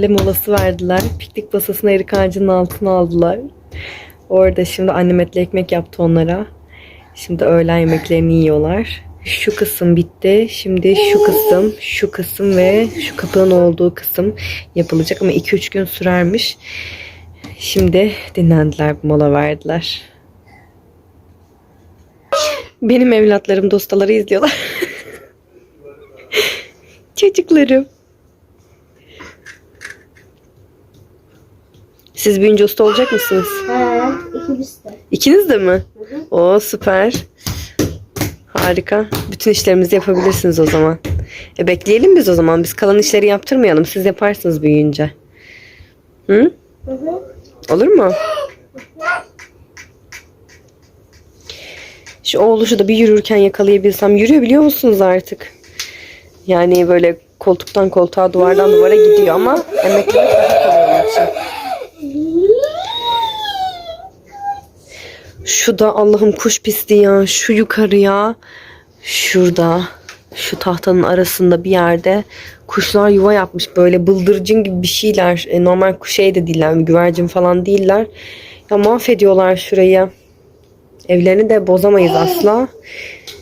Öğle molası verdiler. Piknik masasını erik ağacının altına aldılar. Orada şimdi annem etli ekmek yaptı onlara. Şimdi öğlen yemeklerini yiyorlar. Şu kısım bitti. Şimdi şu kısım, şu kısım ve şu kapının olduğu kısım yapılacak ama 2-3 gün sürermiş. Şimdi dinlendiler, mola verdiler. Benim evlatlarım dostaları izliyorlar. Çocuklarım. Siz büyüyünce usta olacak mısınız? He, ikimiz de. İkiniz de mi? Oo süper. Harika. Bütün işlerimizi yapabilirsiniz o zaman. E bekleyelim biz o zaman. Biz kalan işleri yaptırmayalım. Siz yaparsınız büyüyünce. Hı? Hı hı. Olur mu? Şu oğluşu da bir yürürken yakalayabilsem. Yürüyor biliyor musunuz artık? Yani böyle koltuktan koltuğa, duvardan duvara gidiyor ama emeklemek daha kolay onun için. Şu da Allah'ım kuş pisliği ya. Şu yukarıya. Şurada. Şu tahtanın arasında bir yerde kuşlar yuva yapmış. Böyle bıldırcın gibi bir şeyler. E, normal kuş şey de değiller. Güvercin falan değiller. Ya mahvediyorlar şurayı. Evlerini de bozamayız asla.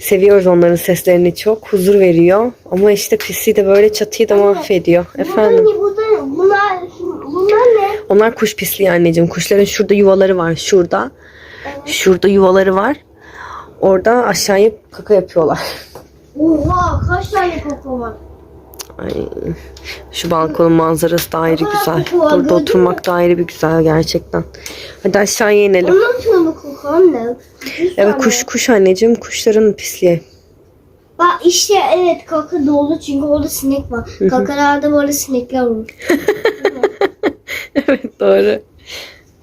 Seviyoruz onların seslerini çok. Huzur veriyor. Ama işte pisliği de böyle çatıyı da mahvediyor. Efendim. Bunlar ne? Onlar kuş pisliği anneciğim. Kuşların şurada yuvaları var. Şurada. Şurada yuvaları var. Orada aşağıya kaka yapıyorlar. Oha kaç tane koku var? Ay, şu balkonun manzarası da ayrı güzel. var, Burada oturmak da ayrı bir güzel gerçekten. Hadi aşağıya inelim. Sonra koku anne. Evet kuş kuş anneciğim kuşların pisliği. Bak işte evet kaka dolu çünkü orada sinek var. Kakalarda böyle sinekler olur. evet doğru.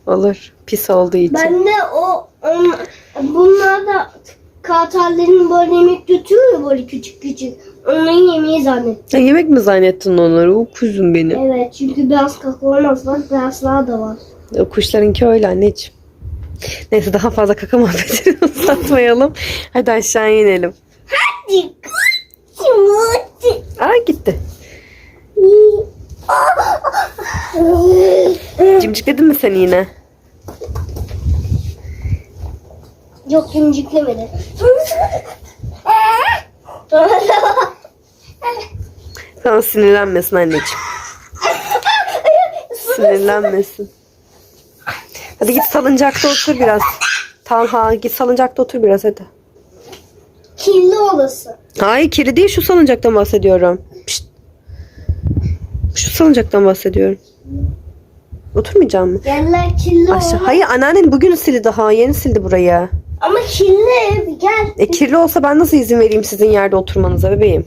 Olur. Pis olduğu için. Ben de o on, bunlar da kartallerin böyle yemek tutuyor ya böyle küçük küçük. Onların yemeği zannettim. Ya yemek mi zannettin onları? O kuzum benim. Evet çünkü beyaz kaka olmaz bak beyazlar da var. O kuşlarınki öyle anneciğim. Neyse daha fazla kaka muhabbetini uzatmayalım. Hadi aşağıya inelim. Aa gitti. Cimcikledin mi sen yine? Yok cimciklemedi. Tamam sinirlenmesin anneciğim. Sinirlenmesin. Hadi git salıncakta otur biraz. Talha git salıncakta otur biraz hadi. Kirli olası. Hayır kiri değil şu salıncaktan bahsediyorum. Pişt. Şu salıncaktan bahsediyorum. Oturmayacağım mı? Yerler kirli Aşağı. Hayır anneannen bugün sildi daha. Yeni sildi burayı. Ama kirli ev gel. E kirli olsa ben nasıl izin vereyim sizin yerde oturmanıza bebeğim?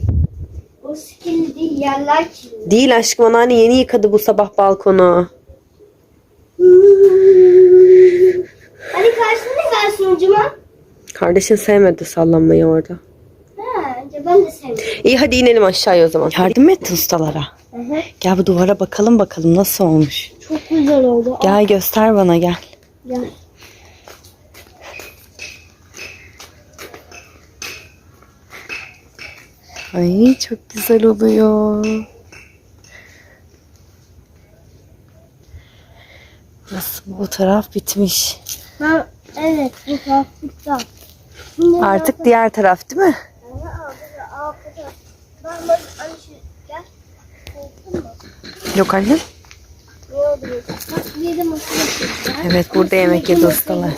O kirli değil yerler kirli. Değil aşkım anneanne yeni yıkadı bu sabah balkonu. Hadi karşısına ne gelsin hocama? Kardeşin sevmedi sallanmayı orada. Ha, ben de sevmiyorum. İyi hadi inelim aşağıya o zaman. Yardım et ustalara. Hı hı. Gel bu duvara bakalım bakalım nasıl olmuş. Çok güzel oldu. Al, Gel göster bana gel. gel. Ay çok güzel oluyor. Nasıl bu taraf bitmiş. Ben, evet bu hafiften. Şimdi Artık diğer taraf değil mi? Ben hani şu gel. Korktun mu? Yok annem. Ne oldu? Bak yedi masa yapıyorlar. Evet burada yemek yedi ustalar.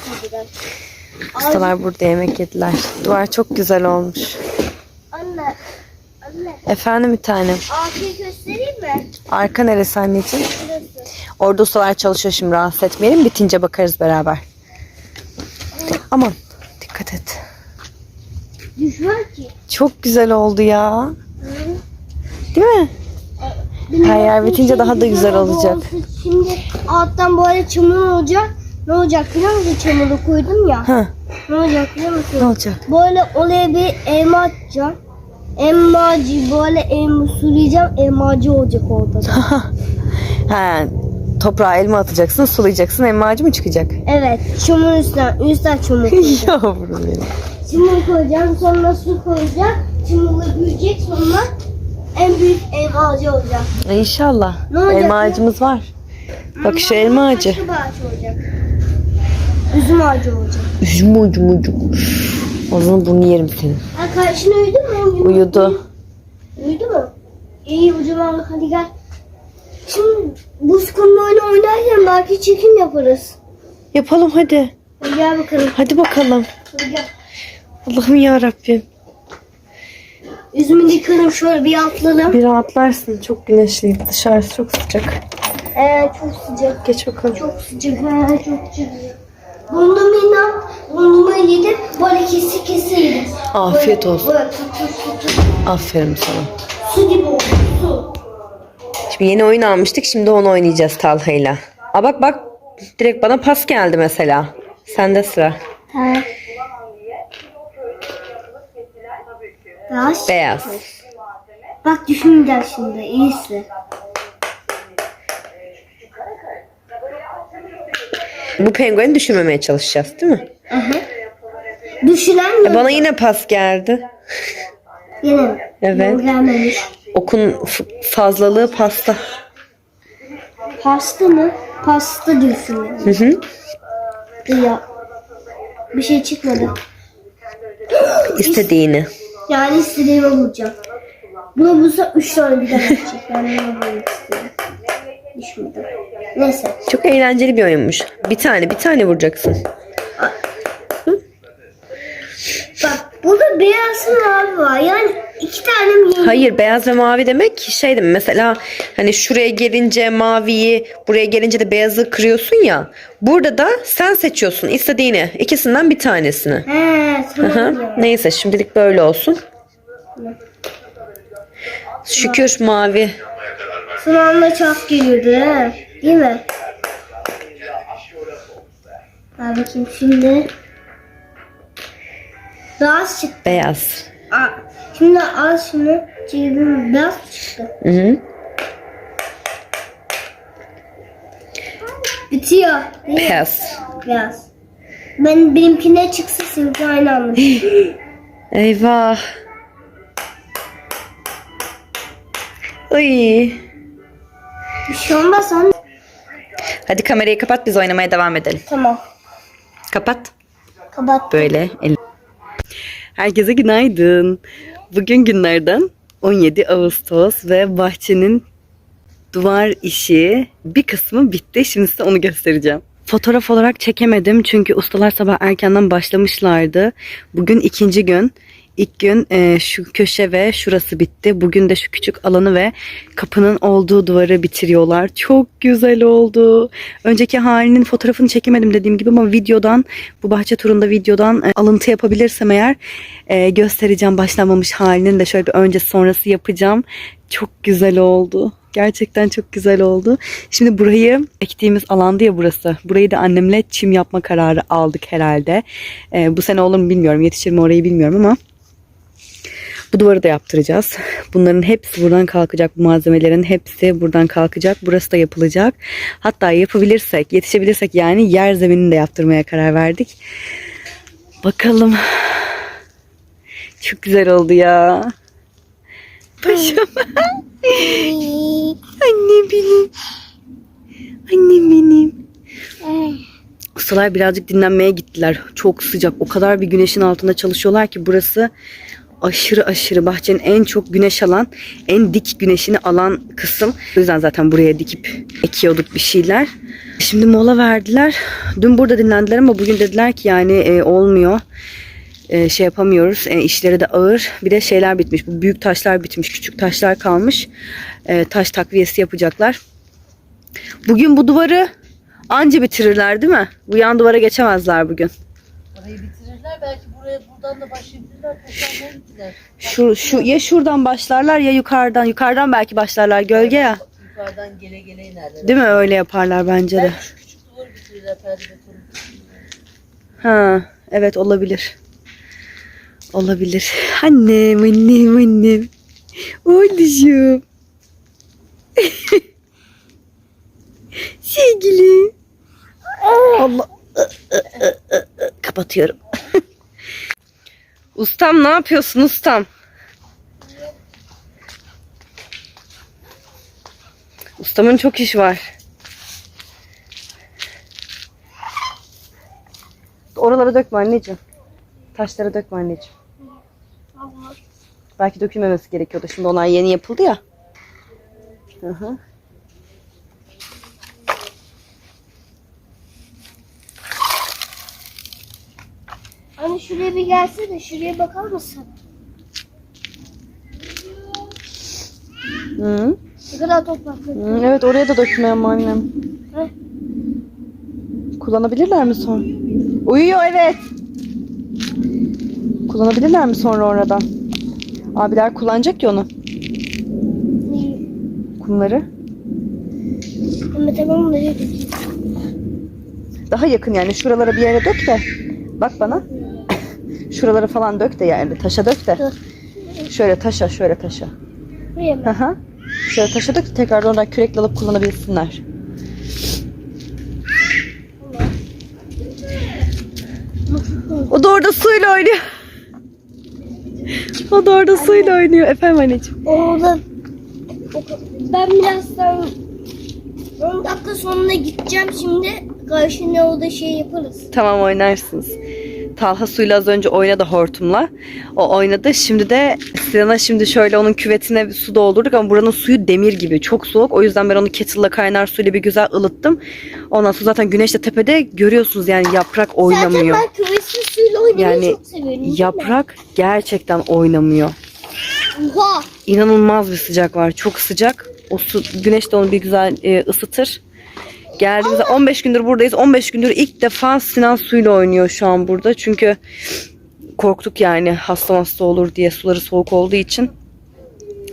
Ustalar burada yemek yediler. Duvar çok güzel olmuş. Anne. Anne. Efendim bir tanem. Arkayı göstereyim mi? Arka neresi anneciğim? Burası. Orada ustalar çalışıyor şimdi rahatsız etmeyelim. Bitince bakarız beraber. Aman dikkat et. Düşmez ki. Çok güzel oldu ya. Değil mi? Her yer bitince daha da güzel olacak. Şimdi alttan böyle çamur olacak. Ne olacak biliyor musun? Çamuru koydum ya. Ha, Ne olacak biliyor musun? ne olacak? Böyle oraya bir elma atacağım. Elmacı böyle elma sulayacağım. Elmacı olacak orada da. Ha, toprağa elma atacaksın, sulayacaksın, elma ağacı mı çıkacak? Evet. Çamur üstten. Üstten çamur koyacağım. Yavrum benim. çamur koyacağım. Sonra su koyacağım. Çamurla büyüyecek sonra en büyük elma ağacı olacak. İnşallah. Ne olacak Elma ya? ağacımız var. Bak şu elma ağacı. Başka bir ağaç olacak. Üzüm ağacı olacak. Üzüm ucu mucu. O zaman bunu yerim senin. Ha karşına uyudu mu? Uyudu. Uyudu mu? İyi o zaman hadi gel. Şimdi buz kumlu oyunu oynarken belki çekim yaparız. Yapalım hadi. Hadi gel bakalım. Hadi bakalım. Hadi gel. Allah'ım ya Rabbim. Yüzümü yıkarım şöyle bir atlayalım. Bir rahatlarsın. Çok güneşli. Dışarısı çok sıcak. Ee, çok sıcak. Geç bakalım. Çok sıcak. Ha, çok sıcak. Dondurmayla dondurma yedim. Böyle kesi kesi yedim. Afiyet olsun. Böyle tut tut tut. Aferin sana. Su gibi oldu. Su. Şimdi yeni oyun almıştık. Şimdi onu oynayacağız Talha'yla. Aa bak bak. Direkt bana pas geldi mesela. Sende sıra. Ha. Yaş. Beyaz. Bak düşüneceğim şimdi. İyisi. Bu pengueni düşürmemeye çalışacağız değil mi? Düşünen E bana yine pas geldi. Yine mi? Evet. Gelmemiş. Okun fazlalığı pasta. Pasta mı? Pasta diyorsun yani. Hı hı. Ya. Bir şey çıkmadı. İstediğini. Yani istediğimi bulacağım. Buna bulsa 3 tane bir daha yapacak. Ben bunu bulmak istiyorum. Düşmedi. Neyse. Çok eğlenceli bir oyunmuş. Bir tane bir tane vuracaksın. Bak burada beyaz mavi var. Yani iki tane mi yeni? Hayır beyaz ve mavi demek şey demek mesela hani şuraya gelince maviyi buraya gelince de beyazı kırıyorsun ya. Burada da sen seçiyorsun istediğini. ikisinden bir tanesini. He tamam. Ya. Neyse şimdilik böyle olsun. Şükür mavi. Son anda çap geliyordu he. Değil mi? Ver bakayım şimdi. Daha az çıktı. Beyaz. Aa, şimdi az şunu cebim beyaz çıktı. Hı hı. Bitiyor. Değil mi? Beyaz. Beyaz. Ben benimkine çıksın seninki aynı anda. Eyvah. Ay. Bir şey olmaz anne. Hadi kamerayı kapat biz oynamaya devam edelim. Tamam. Kapat. Kapat. Böyle. el- Herkese günaydın. Bugün günlerden 17 Ağustos ve bahçenin duvar işi bir kısmı bitti. Şimdi size onu göstereceğim. Fotoğraf olarak çekemedim çünkü ustalar sabah erkenden başlamışlardı. Bugün ikinci gün. İlk gün e, şu köşe ve şurası bitti. Bugün de şu küçük alanı ve kapının olduğu duvarı bitiriyorlar. Çok güzel oldu. Önceki halinin fotoğrafını çekemedim dediğim gibi ama videodan bu bahçe turunda videodan e, alıntı yapabilirsem eğer e, göstereceğim başlamamış halinin de şöyle bir öncesi sonrası yapacağım. Çok güzel oldu. Gerçekten çok güzel oldu. Şimdi burayı ektiğimiz alandı ya burası. Burayı da annemle çim yapma kararı aldık herhalde. E, bu sene olur mu bilmiyorum. Yetişir mi orayı bilmiyorum ama bu duvarı da yaptıracağız. Bunların hepsi buradan kalkacak. Bu malzemelerin hepsi buradan kalkacak. Burası da yapılacak. Hatta yapabilirsek, yetişebilirsek yani yer zeminini de yaptırmaya karar verdik. Bakalım. Çok güzel oldu ya. Paşam. Annem benim. Annem benim. Ustalar birazcık dinlenmeye gittiler. Çok sıcak. O kadar bir güneşin altında çalışıyorlar ki burası aşırı aşırı bahçenin en çok güneş alan, en dik güneşini alan kısım. O yüzden zaten buraya dikip ekiyorduk bir şeyler. Şimdi mola verdiler. Dün burada dinlendiler ama bugün dediler ki yani e, olmuyor. E, şey yapamıyoruz. E, işleri de ağır. Bir de şeyler bitmiş. Bu büyük taşlar bitmiş. Küçük taşlar kalmış. E, taş takviyesi yapacaklar. Bugün bu duvarı anca bitirirler değil mi? Bu yan duvara geçemezler bugün. Orayı bitirirler belki buraya buradan da başlayabilirler. Gittiler. Şu, şu ya şuradan başlarlar ya yukarıdan. Yukarıdan belki başlarlar gölge ya. Yukarıdan gele gele inerler. Değil mi? Öyle yaparlar bence de. Belki şu küçük duvarı bitirirler perde betonu. Ha, evet olabilir. Olabilir. Annem, annem, annem. Oğluşum. Sevgilim. Allah. Kapatıyorum. Ustam ne yapıyorsun ustam? Ustamın çok iş var. Oralara dökme anneciğim. Taşlara dökme anneciğim. Belki dökülmemesi gerekiyordu. Şimdi onlar yeni yapıldı ya. Hı hı. Şuraya bir gelsene. Şuraya bakar mısın? Hı. Ne kadar toprak Hı. Evet oraya da dökme ama annem. Heh. Kullanabilirler mi sonra? Uyuyor evet. Kullanabilirler mi sonra oradan? Abiler kullanacak ya onu. İyi. Kumları. Ama tamam dökeyim? Daha yakın yani şuralara bir yere dök de. Bak bana. Şuralara falan dök de yani. Taşa dök de. Dur. Şöyle taşa şöyle taşa. Buraya mı? Hı hı. Şöyle taşa dök de tekrar oradan kürekle alıp kullanabilsinler. O da orada suyla oynuyor. O da orada suyla oynuyor. Efendim anneciğim. Orada ben birazdan 10 dakika sonra gideceğim şimdi. Karşına orada şey yaparız. Tamam oynarsınız. Talha suyla az önce oynadı hortumla. O oynadı. Şimdi de Sinan'a şimdi şöyle onun küvetine su doldurduk ama buranın suyu demir gibi. Çok soğuk. O yüzden ben onu kettle'la kaynar suyla bir güzel ılıttım. Ondan sonra zaten güneş de tepede görüyorsunuz yani yaprak oynamıyor. Zaten ben küvesiz suyla oynamayı Yani çok seviyorum. Yaprak gerçekten oynamıyor. Oha. İnanılmaz bir sıcak var. Çok sıcak. O su, güneş de onu bir güzel e, ısıtır. Geldiğimizde 15 gündür buradayız. 15 gündür ilk defa Sinan suyla oynuyor şu an burada. Çünkü korktuk yani hasta hasta olur diye suları soğuk olduğu için.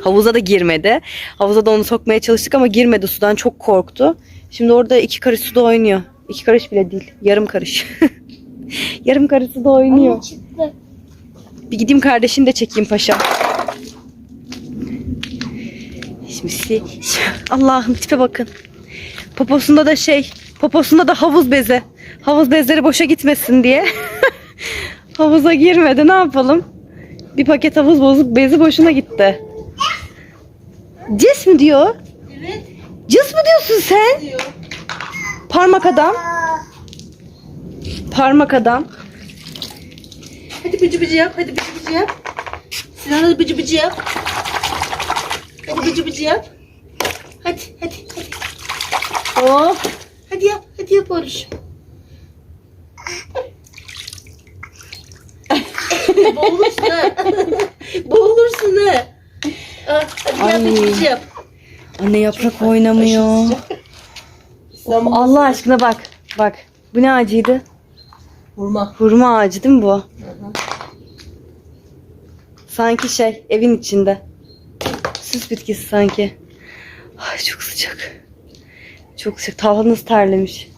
Havuza da girmedi. Havuza da onu sokmaya çalıştık ama girmedi sudan çok korktu. Şimdi orada iki karış suda oynuyor. İki karış bile değil. Yarım karış. Yarım karış suda oynuyor. Çıktı. Bir gideyim kardeşini de çekeyim paşa. Şimdi Allah'ım tipe bakın. Poposunda da şey, poposunda da havuz bezi. Havuz bezleri boşa gitmesin diye. Havuza girmedi. Ne yapalım? Bir paket havuz bozuk bezi boşuna gitti. Cis mi diyor? Evet Cız mı diyorsun sen? diyor. Parmak adam. Parmak adam. Hadi bıcı bıcı yap. Hadi bıcı bıcı yap. Sinan hadi bıcı bıcı yap. Hadi bıcı bıcı yap. Hadi hadi hadi. Oh. Hadi yap. Hadi yap oruç. Boğulursun ha. Boğulursun ha. Ah, Hadi Ay. bıcı bıcı yap. Anne yaprak oynamıyor. Sen Allah aşkına bak. Bak. Bu ne ağacıydı? Vurma. Hurma ağacı değil mi bu? Sanki şey evin içinde. Süs bitkisi sanki. Ay çok sıcak. Çok sıcak. Talha nasıl terlemiş.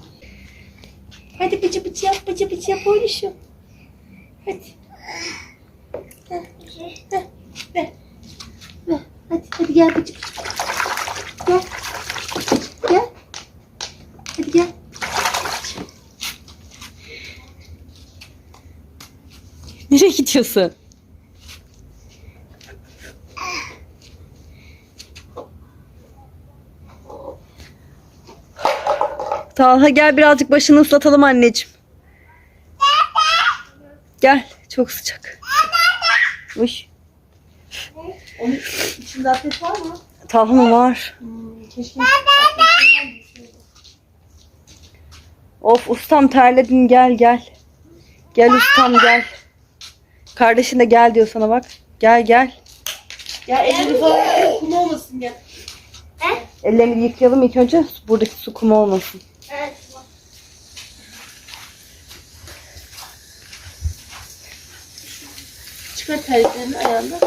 Hadi bıcı bıcı yap. Bıcı bıcı yap oğluşum. Hadi. Heh, heh, Ver. Ver. Hadi hadi gel bıcı bıcı. Gel. Gel. Hadi gel. Nereye gidiyorsun? Talha gel birazcık başını ıslatalım anneciğim. Gel. Çok sıcak. Uy. Onun içinde atlet var mı? Talha var. Hmm, keşke. Of ustam terledin gel gel. Gel ustam gel. Kardeşin de gel diyor sana bak. Gel gel. Ya elini falan kum olmasın gel. Ellerini yıkayalım ilk önce. Buradaki su kum olmasın. Çıkar terliklerini ayağında.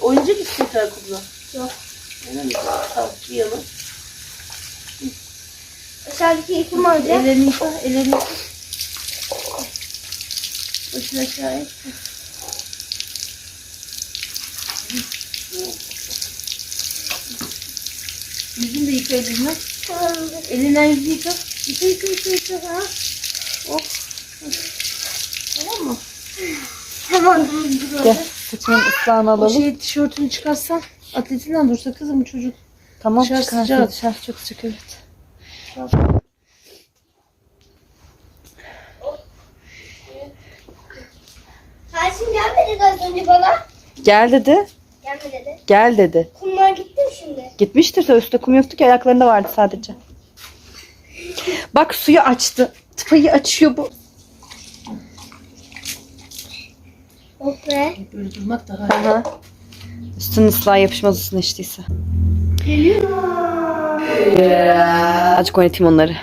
Oyuncak istiyorlar kumla. Yok. Öyle mi? Tamam yiyalım. Aşağıdaki ikim alacak. Ellerini yıka, ellerini yıka. Başını aşağıya. Yüzünü de yıka elinden. Elinden yüzünü yıka. Yıka yıka yıka yıka. Ha? Oh. Dur dur. Gel saçının ıslahını O alalım. şey tişörtünü çıkarsan. Atletinden dursa kızım çocuk. Tamam Dışarı çıkarsın. sıcak dışarı çok sıcak evet. Gelmedi az önce bana. Gel dedi. Gelme dedi. Gel dedi. Kumlar gitti mi şimdi? Gitmiştir. Üstte kum yoktu ki ayaklarında vardı sadece. Bak suyu açtı. Tıpayı açıyor bu. Be. Böyle durmak daha iyi. Aha. Üstünün ıslah yapışmaz üstüne içtiyse. Azıcık oynatayım onları.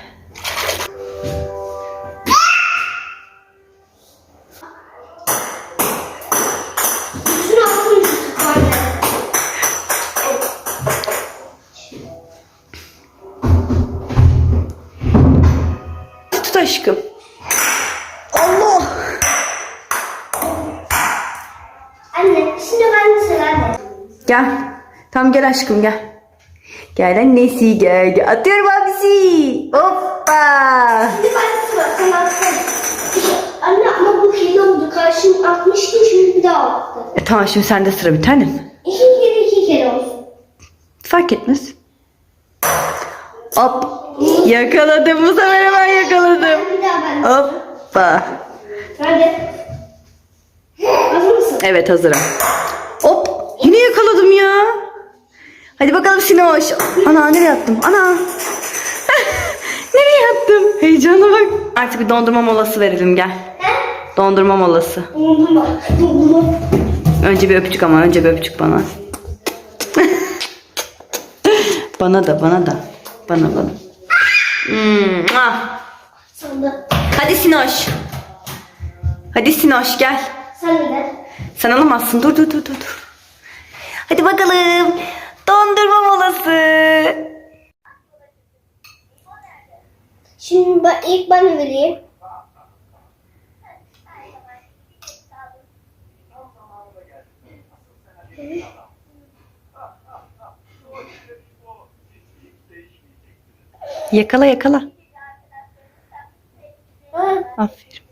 Tut aşkım. Gel. Tamam gel aşkım gel. Gel annesi gel. gel. Atıyorum abisi. Hoppa. Şimdi ben sıra. Anne ama bu hile oldu. Karşım atmıştı şimdi bir daha attı. E, tamam şimdi sende sıra bir tanem. İki kere iki kere olsun. Fark etmez. Hop. Yakaladım bu sefer hemen yakaladım. Bir daha ben. Hoppa. Hadi. Hazır mısın? Evet hazırım. Hop. Yine yakaladım ya. Hadi bakalım Sinoş. Ana nereye attım? Ana. nereye attım? Heyecana bak. Artık bir dondurma molası verelim gel. Dondurma molası. Dondurma. Dondurma. Önce bir öpücük ama önce bir öpücük bana. bana da bana da. Bana bana. Hmm, ah. Hadi Sinoş. Hadi Sinoş gel. Sen de. Sen alamazsın. Dur dur dur dur. Hadi bakalım. Dondurma molası. Şimdi ben, ilk ben vereyim. Yakala yakala. Aferin.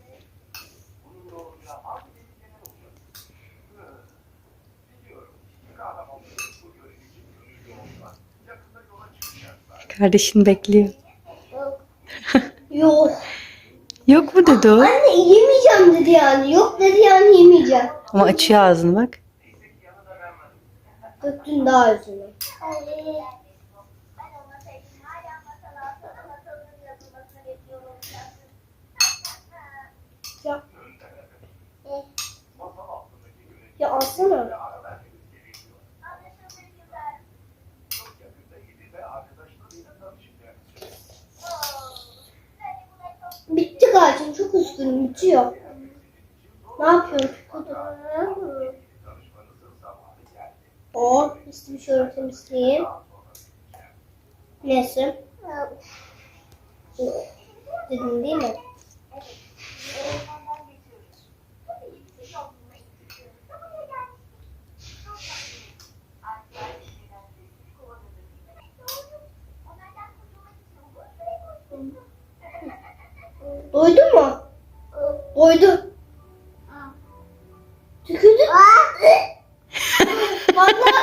Kardeşin bekliyor. yok. Yok mu dedi o? Anne yemeyeceğim dedi yani. Yok dedi yani yemeyeceğim. Ama açıyor ağzını bak. Döktün daha yüzüne. Ya. Ya alsana. Galiba. Çok üzgünüm. Bitiyor. Ne yapıyorum? O, üstümü şöyle temizleyeyim. Neyse. Dedim değil mi? Doydu mu? Doydu. Tükürdü. Bana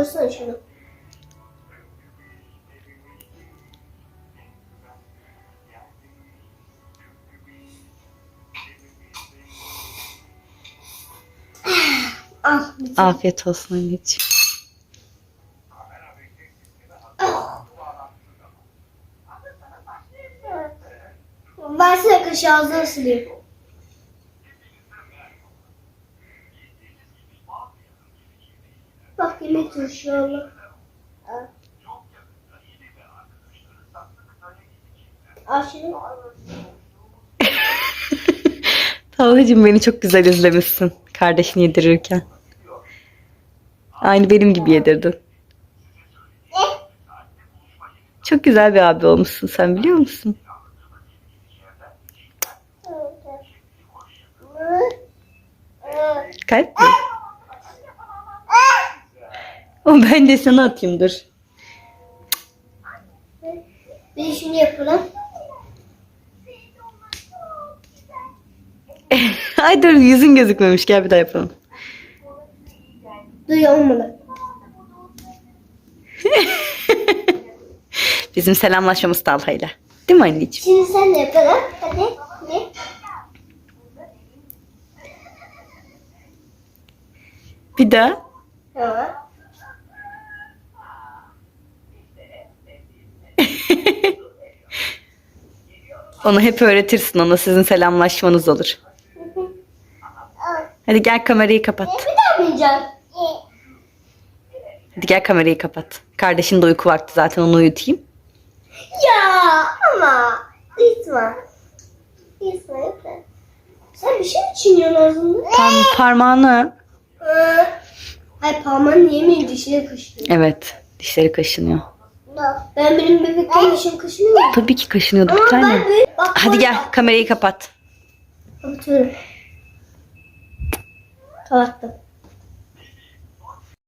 koysana şunu. Bitti. Afiyet olsun anneciğim. Ben size kaşı ağzına sileyim. Evet inşallah. Aşırı. Tavlacığım beni çok güzel izlemişsin. Kardeşini yedirirken. Aynı benim gibi yedirdin. Çok güzel bir abi olmuşsun sen biliyor musun? Kalp mi? O ben de sana atayım dur. Bir de şunu yapalım. Ay dur yüzün gözükmemiş gel bir daha yapalım. Dur olmadı. Bizim selamlaşmamız Talha'yla. Değil mi anneciğim? Şimdi sen de yapalım. Hadi. Ne? Bir daha. Tamam. Onu hep öğretirsin ona sizin selamlaşmanız olur. Hadi gel kamerayı kapat. Bir daha? Hadi gel kamerayı kapat. Kardeşin de uyku vakti zaten onu uyutayım. Ya ama. Lütfen lütfen. Sen bir şey mi çiğniyorsun ağzında? Par- parmağını. Ay parmağını yemeyeyim dişine kaşıyor. Evet dişleri kaşınıyor. Ben benim bebekken dişim kaşınıyor? Tabii ki kaşınıyordu bir tane. Bak, Hadi gel kamerayı kapat. Kapatıyorum. Kapattım.